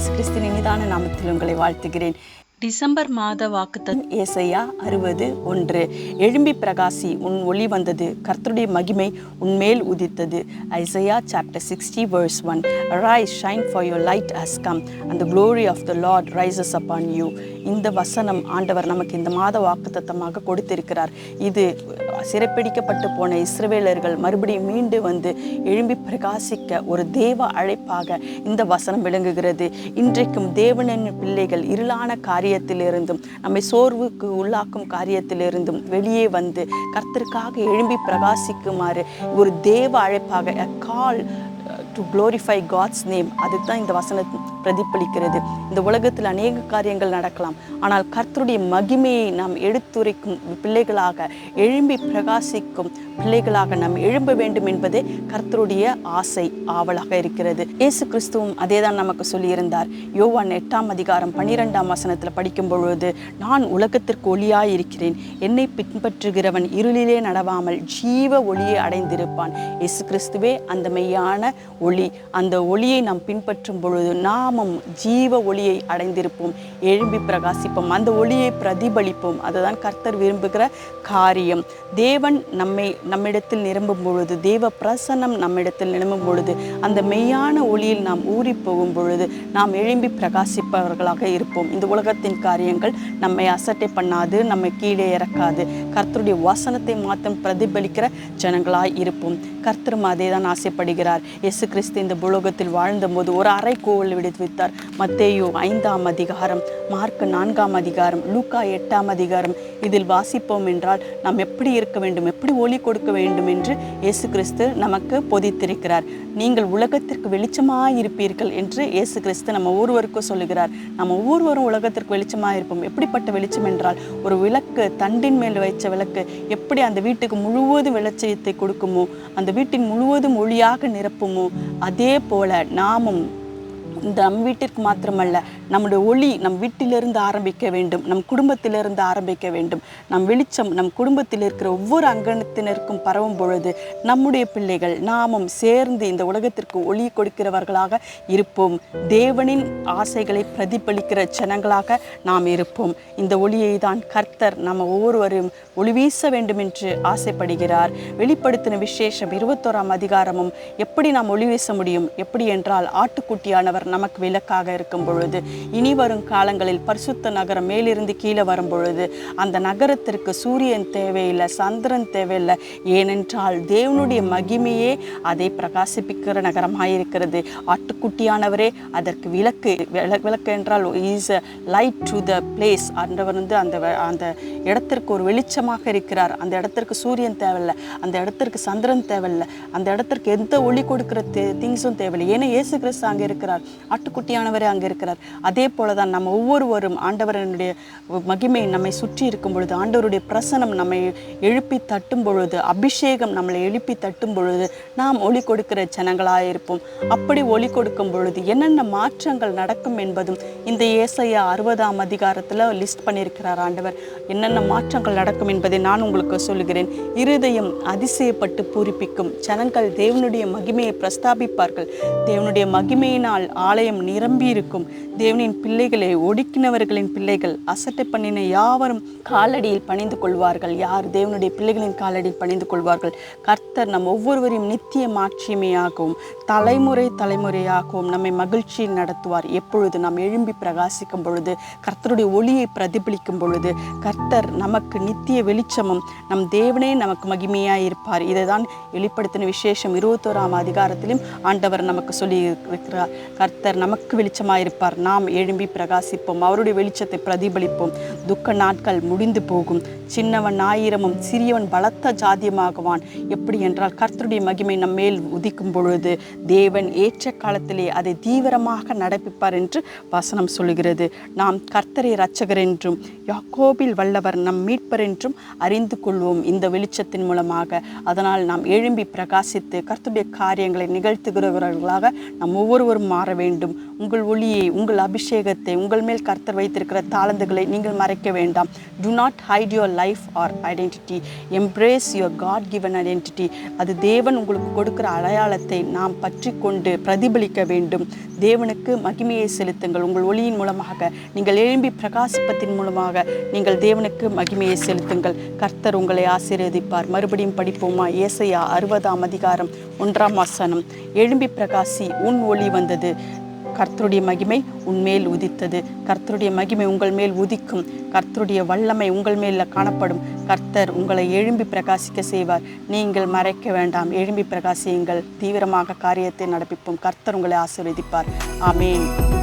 இயேசு கிறிஸ்தின் இனிதான நாமத்தில் உங்களை வாழ்த்துகிறேன். டிசம்பர் மாத வாக்குத்தம் ஏசையா அறுபது ஒன்று. எழும்பி பிரகாசி உன் ஒளி வந்தது. கர்த்தருடைய மகிமை உன்மேல் உதித்தது. Isaiah chapter sixty verse one rise shine for your light has come அந்த glory of the Lord rises upon you இந்த வசனம் ஆண்டவர் நமக்கு இந்த மாத வாக்குத்தத்தமாக கொடுத்திருக்கிறார். இது சிறைப்பிடிக்கப்பட்டு போன இஸ்ரவேலர்கள் மறுபடியும் மீண்டு வந்து எழும்பி பிரகாசிக்க ஒரு தேவ அழைப்பாக இந்த வசனம் விளங்குகிறது. இன்றைக்கும் தேவனின் பிள்ளைகள் இருளான காரியத்திலிருந்தும் நம்மை சோர்வுக்கு உள்ளாக்கும் காரியத்திலிருந்தும் வெளியே வந்து கர்த்தருக்காக எழும்பி பிரகாசிக்குமாறு ஒரு தேவ அழைப்பாக call to glorify God's name அதுதான் இந்த வசனம் பிரதிபலிக்கிறது. இந்த உலகத்தில் அநேக காரியங்கள் நடக்கலாம். ஆனால் கர்த்தருடைய மகிமையை நாம் எடுத்துரைக்கும் பிள்ளைகளாக எழும்பி பிரகாசிக்கும் பிள்ளைகளாக நாம் எழும்ப வேண்டும் என்பதே கர்த்தருடைய ஆசை ஆவலாக இருக்கிறது. இயேசு கிறிஸ்துவும் அதே தான் நமக்கு சொல்லியிருந்தார். யோவான் எட்டாம் அதிகாரம் பன்னிரெண்டாம் வசனத்தில் படிக்கும் பொழுது நான் உலகத்திற்கு ஒளியாய் இருக்கிறேன் என்னை பின்பற்றுகிறவன் இருளிலே நடவாமல் ஜீவ ஒளியை அடைந்திருப்பான். இயேசு கிறிஸ்துவே அந்த மெய்யான ஒளி. அந்த ஒளியை நாம் பின்பற்றும் பொழுது நாமும் ஜீவ ஒளியை அடைந்திருப்போம் எழும்பி பிரகாசிப்போம் அந்த ஒளியை பிரதிபலிப்போம். அதுதான் கர்த்தர் விரும்புகிற காரியம். தேவன் நம்மை நம்மிடத்தில் நிரம்பும் பொழுது தேவ பிரசனம் நம்மிடத்தில் நிரம்பும் பொழுது அந்த மெய்யான ஒளியில் நாம் ஊறி போகும் பொழுது நாம் எழும்பி பிரகாசிப்பவர்களாக இருப்போம். இந்த உலகத்தின் காரியங்கள் நம்மை அசட்டை பண்ணாது நம்மை கீழே இறக்காது. கர்த்தருடைய வசனத்தை மாத்திரம் பிரதிபலிக்கிற ஜனங்களாய் இருப்போம். கர்த்தரும் அதே தான் ஆசைப்படுகிறார். எசு கிறிஸ்து இந்த புலோகத்தில் வாழ்ந்தபோது ஒரு அறைக்கோவில் விடுவித்தார். மத்தேயு ஐந்தாம் அதிகாரம் மார்க் நான்காம் அதிகாரம் லூக்கா எட்டாம் அதிகாரம். இதில் வாசிப்போம் என்றால் நாம் எப்படி இருக்க வேண்டும் எப்படி ஒளி கொடுக்க வேண்டும் என்று இயேசு கிறிஸ்து நமக்கு பொதித்திருக்கிறார். நீங்கள் உலகத்திற்கு வெளிச்சமாக இருப்பீர்கள் என்று இயேசு கிறிஸ்து நம்ம ஒவ்வொருவருக்கும் சொல்லுகிறார். நம்ம ஒவ்வொருவரும் உலகத்திற்கு வெளிச்சமாக இருப்போம் எப்படிப்பட்ட வெளிச்சம் என்றால் ஒரு விளக்கு தண்டின் மேல் வைச்ச விளக்கு எப்படி அந்த வீட்டுக்கு முழுவதும் வெளிச்சத்தை கொடுக்குமோ அந்த வீட்டின் முழுவதும் ஒளியாக நிரப்புமோ அதே போல நாமும் இந்த நம் வீட்டிற்கு மாத்திரமல்ல நம்முடைய ஒளி நம் வீட்டிலிருந்து ஆரம்பிக்க வேண்டும் நம் குடும்பத்திலிருந்து ஆரம்பிக்க வேண்டும். நம் வெளிச்சம் நம் குடும்பத்தில் இருக்கிற ஒவ்வொரு அங்கத்தினருக்கும் பரவும் பொழுது நம்முடைய பிள்ளைகள் நாமும் சேர்ந்து இந்த உலகத்திற்கு ஒளி கொடுக்கிறவர்களாக இருப்போம். தேவனின் ஆசைகளை பிரதிபலிக்கிற ஜனங்களாக நாம் இருப்போம். இந்த ஒளியை தான் கர்த்தர் நம்ம ஒவ்வொருவரும் ஒளி வீச வேண்டும் என்று ஆசைப்படுகிறார். வெளிப்படுத்தின விசேஷம் இருபத்தோராம் அதிகாரமும் எப்படி நாம் ஒளி வீச முடியும்? எப்படி என்றால் ஆட்டுக்குட்டியானவர் நமக்கு விளக்காக இருக்கும் பொழுது இனி வரும் காலங்களில் பரிசுத்த நகரம் மேலிருந்து கீழே வரும் பொழுது அந்த நகரத்திற்கு சூரியன் தேவையில்லை சந்திரன் தேவையில்லை. ஏனென்றால் தேவனுடைய மகிமையே அதை பிரகாசிப்பிக்கிற நகரமாக இருக்கிறது ஆட்டுக்குட்டியானவரே அதற்கு விளக்கு விளக்கு என்றால் is a light to the place அன்றவர் வந்து அந்த அந்த இடத்திற்கு ஒரு வெளிச்சமாக இருக்கிறார். அந்த இடத்திற்கு சூரியன் தேவையில்லை அந்த இடத்திற்கு சந்திரன் தேவையில்லை அந்த இடத்திற்கு எந்த ஒளி கொடுக்கிற திங்ஸும் தேவையில்லை. ஏன்னா இயேசு கிறிஸ்து அங்கே இருக்கிறார். ஆட்டுக்குட்டியானவரே அங்கே இருக்கிறார். அதே போல தான் நம்ம ஒவ்வொருவரும் ஆண்டவரனுடைய மகிமை நம்மை சுற்றி இருக்கும் பொழுது ஆண்டவருடைய பிரசனம் நம்மை எழுப்பி தட்டும் பொழுது அபிஷேகம் நம்மளை எழுப்பி தட்டும் பொழுது நாம் ஒளி கொடுக்கிற ஜனங்களாக இருப்போம். அப்படி ஒளி கொடுக்கும் பொழுது என்னென்ன மாற்றங்கள் நடக்கும் என்பதும் இந்த ஏசையா அறுபதாம் அதிகாரத்தில் லிஸ்ட் பண்ணியிருக்கிறார் ஆண்டவர். என்னென்ன மாற்றங்கள் நடக்கும் என்பதை நான் உங்களுக்கு சொல்லுகிறேன். இருதயம் அதிசயப்பட்டு பூரிப்பிக்கும் ஜனங்கள் தேவனுடைய மகிமையை பிரஸ்தாபிப்பார்கள். தேவனுடைய மகிமையினால் ஆலயம் நிரம்பி இருக்கும் தேவனின் பிள்ளைகளை ஒடுக்கினவர்களின் பிள்ளைகள் அசட்டை பண்ணின யாவரும் காலடியில் பணிந்து கொள்வார்கள். யார்? தேவனுடைய பிள்ளைகளின் காலடியில் பணிந்து கொள்வார்கள். கர்த்தர் நம் ஒவ்வொருவரையும் நித்திய மாட்சியமையாகவும் தலைமுறை தலைமுறையாகவும் நம்மை மகிழ்ச்சியில் நடத்துவார். எப்பொழுது நாம் எழும்பி பிரகாசிக்கும் பொழுது கர்த்தருடைய ஒளியை பிரதிபலிக்கும் பொழுது கர்த்தர் நமக்கு நித்திய வெளிச்சமும் நம் தேவனே நமக்கு மகிமையாக இருப்பார். இதை தான் வெளிப்படுத்தின விசேஷம் இருபத்தோராம் அதிகாரத்திலும் ஆண்டவர் நமக்கு சொல்லி இருக்கிறார் கர்த்தர் நமக்கு வெளிச்சமாக இருப்பார் நாம் எழும்பி பிரகாசிப்போம். அவருடைய வெளிச்சத்தை பிரதிபலிப்போம். துக்க நாட்கள் முடிந்து போகும். சின்னவன் ஆயிரமும் சிறியவன் பலத்த ஜாதியமாகுவான். எப்படி என்றால் கர்த்தருடைய மகிமை நம் மேல் உதிக்கும் பொழுது தேவன் ஏற்ற காலத்திலே அதை தீவிரமாக நடப்பிப்பார் என்று வசனம் சொல்கிறது நாம் கர்த்தரை இரட்சகர் என்றும் யாக்கோபில் வல்லவர் நம் மீட்பர் என்றும் அறிந்து கொள்வோம் இந்த வெளிச்சத்தின் மூலமாக. அதனால் நாம் எழும்பி பிரகாசித்து கர்த்தருடைய காரியங்களை நிகழ்த்துகிறவர்களாக நாம் ஒவ்வொருவரும் மாற வேண்டும். உங்கள் ஒளியை உங்கள் அபிஷேகத்தை உங்கள் மேல் கர்த்தர் வைத்திருக்கிற தாளந்துகளை நீங்கள் மறைக்க வேண்டாம். Do not hide your life or identity embrace your God given identity அது தேவன் உங்களுக்கு கொடுக்கிற அடையாளத்தை நாம் பற்றி கொண்டு பிரதிபலிக்க வேண்டும். தேவனுக்கு மகிமையை செலுத்துங்கள். உங்கள் ஒளியின் மூலமாக நீங்கள் எழும்பி பிரகாசிப்பத்தின் மூலமாக நீங்கள் தேவனுக்கு மகிமையை செலுத்துங்கள். கர்த்தர் உங்களை ஆசீர்வதிப்பார். மறுபடியும் படிப்போமா? ஏசையா அறுபதாம் அதிகாரம் ஒன்றாம் வசனம். எழும்பி பிரகாசி உன் ஒளி வந்தது. கர்த்தருடைய மகிமை உன்மேல் உதித்தது. கர்த்தருடைய மகிமை உங்கள் மேல் உதிக்கும். கர்த்தருடைய வல்லமை உங்கள் மேல காணப்படும். கர்த்தர் உங்களை எழும்பி பிரகாசிக்க செய்வார். நீங்கள் மறைக்க வேண்டாம். எழும்பி பிரகாசியுங்கள். தீவிரமாக காரியத்தை நடப்பிப்போம். கர்த்தர் உங்களை ஆசீர்வதிப்பார். ஆமேன்.